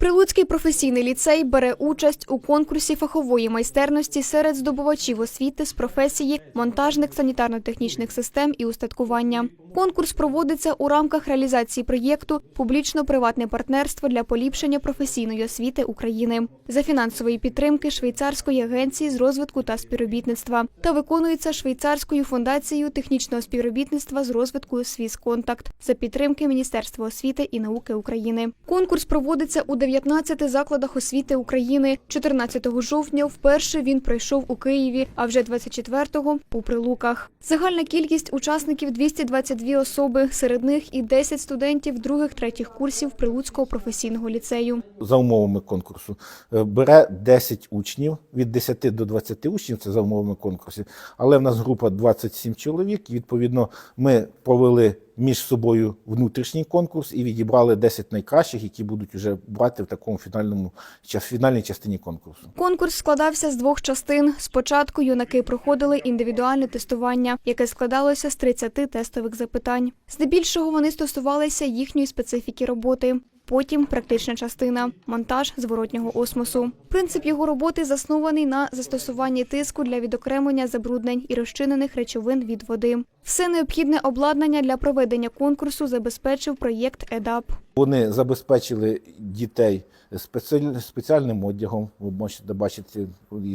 Прилуцький професійний ліцей бере участь у конкурсі фахової майстерності серед здобувачів освіти з професії монтажник санітарно-технічних систем і устаткування. Конкурс проводиться у рамках реалізації проєкту Публічно-приватне партнерство для поліпшення професійної освіти України за фінансової підтримки Швейцарської агенції з розвитку та співробітництва та виконується Швейцарською фундацією технічного співробітництва з розвитку «Свісконтакт» за підтримки Міністерства освіти і науки України. Конкурс проводиться у 19 закладах освіти України. 14 жовтня вперше він пройшов у Києві, а вже 24-го – у Прилуках. Загальна кількість учасників 222 особи, серед них і 10 студентів других-третіх курсів Прилуцького професійного ліцею. за умовами конкурсу е, бере 10 учнів від 10 до 20 учнів. Це за умовами конкурсу. Але в нас група 27 чоловік. І відповідно ми провели між собою внутрішній конкурс і відібрали 10 найкращих, які будуть вже брати в такому фінальному фінальній частині конкурсу. Конкурс складався з двох частин. Спочатку юнаки проходили індивідуальне тестування, яке складалося з 30 тестових запитань. Здебільшого вони стосувалися їхньої специфіки роботи. Потім практична частина монтаж зворотнього осмосу. Принцип його роботи заснований на застосуванні тиску для відокремлення забруднень і розчинених речовин від води. Все необхідне обладнання для проведення конкурсу забезпечив проєкт ЕДАП. Вони забезпечили дітей спеціаль- спеціальним одягом, ви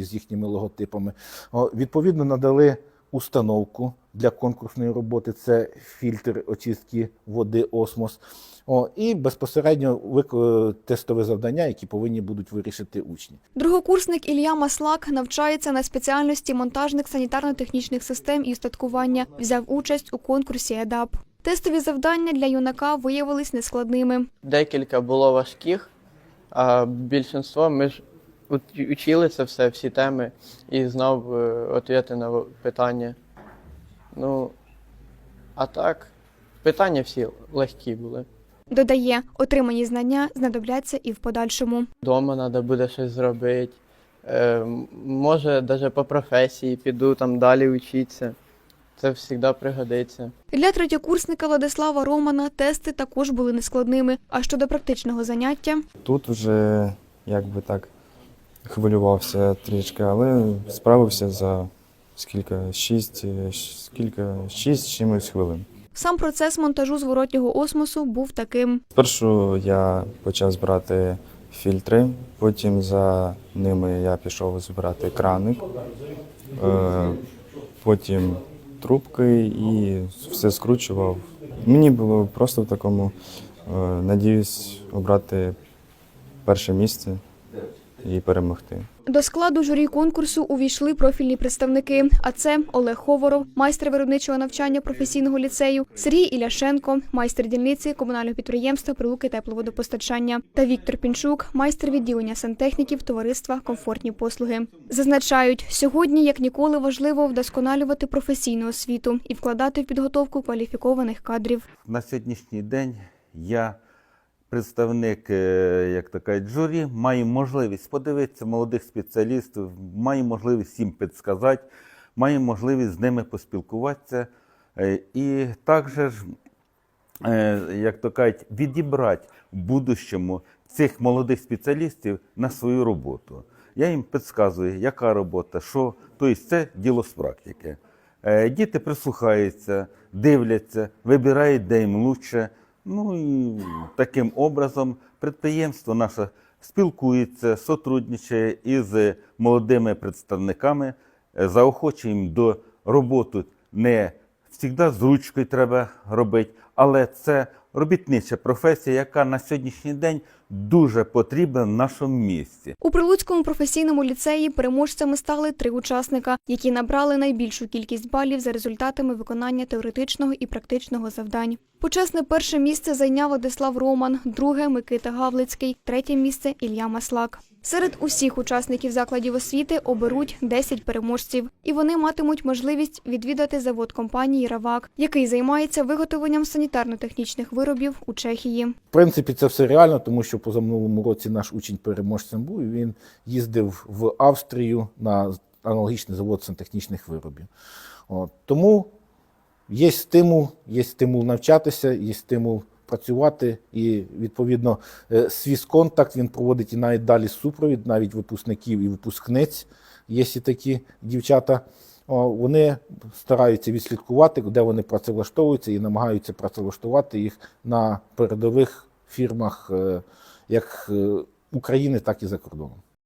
з їхніми логотипами. Відповідно, надали установку для конкурсної роботи. Це фільтр очистки води Осмос. О, і безпосередньо вик- тестове завдання, які повинні будуть вирішити учні. Другокурсник Ілля Маслак навчається на спеціальності монтажник санітарно-технічних систем і устаткування. Взяв участь у конкурсі ЕДАП. Тестові завдання для юнака виявились нескладними. Декілька було важких, а більшинство ми ж ут- учили це все, всі теми, і знав е, відповіді на питання. Ну, а так, питання всі легкі були. Додає, отримані знання знадобляться і в подальшому. Дома треба буде щось зробити. Е, може, навіть по професії піду там далі вчитися. Це завжди пригодиться. Для третьокурсника Владислава Романа тести також були нескладними. А щодо практичного заняття, Тут вже як би так хвилювався трішки, але справився за скільки? Шість, скільки? Шість чимось хвилин. сам процес монтажу зворотнього осмосу був таким. Спершу я почав збирати фільтри, потім за ними я пішов збирати краник, е, потім трубки і все скручував. Мені було просто в такому, е, надіюсь, обрати перше місце і перемогти. До складу журі конкурсу увійшли профільні представники. А це Олег Ховоров, майстер виробничого навчання професійного ліцею, Сергій Іляшенко, майстер дільниці комунального підприємства Прилуки тепловодопостачання та Віктор Пінчук, майстер відділення сантехніків товариства Комфортні послуги. Зазначають, сьогодні як ніколи важливо вдосконалювати професійну освіту і вкладати в підготовку кваліфікованих кадрів. На сьогоднішній день я, представник, е, як кажуть, журі, маю можливість подивитися молодих спеціалістів, маю можливість їм підсказати, маю можливість з ними поспілкуватися. Е, І також, е, як то кажуть, відібрати в будущому цих молодих спеціалістів на свою роботу. Я їм підказую, яка робота, що, тобто це діло з практики. Діти прислухаються, дивляться, вибирають, де їм лучше. Ну і таким образом підприємство наше спілкується, сотрудничає із молодими представниками, заохочуємо до роботи. Не завжди з ручкою треба робити, але це робітнича професія, яка на сьогоднішній день дуже потрібна в нашому місті. У Прилуцькому професійному ліцеї переможцями стали три учасника, які набрали найбільшу кількість балів за результатами виконання теоретичного і практичного завдань. Почесне перше місце зайняв Владислав Роман, друге Микита Гавлицький, третє місце Ілля Маслак. Серед усіх учасників закладів освіти оберуть 10 переможців, і вони матимуть можливість відвідати завод компанії Равак, який займається виготовленням санітарно-технічних виробів у Чехії. В принципі, це все реально, тому що позаминулому році наш учень переможцем був. і Він їздив в Австрію на аналогічний завод сантехнічних виробів. От. Тому є стимул, є стимул навчатися, є стимул працювати і відповідно е, свій контакт він проводить і навіть далі супровід, навіть випускників і випускниць. Є і такі дівчата. Вони стараються відслідкувати, де вони працевлаштовуються і намагаються працевлаштувати їх на передових фірмах е, як е, України, так і за кордоном.